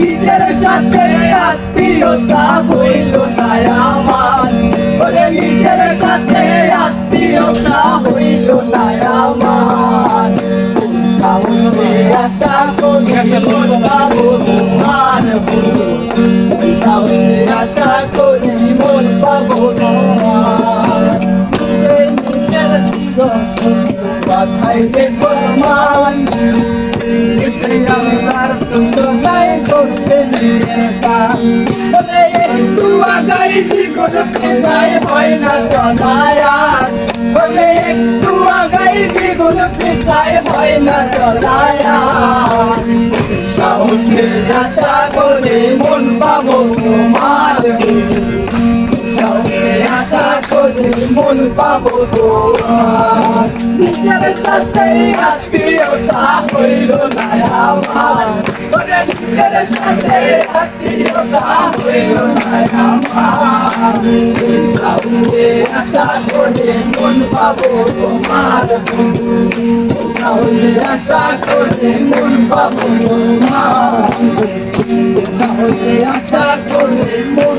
নিজের সাথে আত্মীয়তা হইল না আমার। ওরে নিজের সাথে আত্মীয়তা হইল না আমার। সাহসে আশা করি পাবো নিজের একটু আগাই দিগুন পেছায় হয় না চলায়ার বলে একটু আগাই দিগুন পেছায় হয় না চলায়ার সাহসের আশা করে মন পাবো তোমার। আশা করে মন পাবো তোমার। নিজের সাথে আত্মীয়তা হইল না আমার। নিজের সাথে আত্মীয়তা হইল। না আমার সাহসে আশা করে মন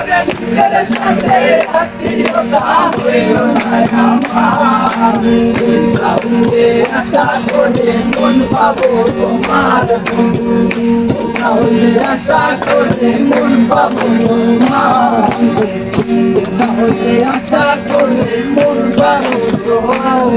নিজের সাথে আত্মীয়তা হইল না আমার সাহসে আশা করে মন পাবো তোমার আশা করে মন পাবো তোমার আশা করে মন পাবো তোমার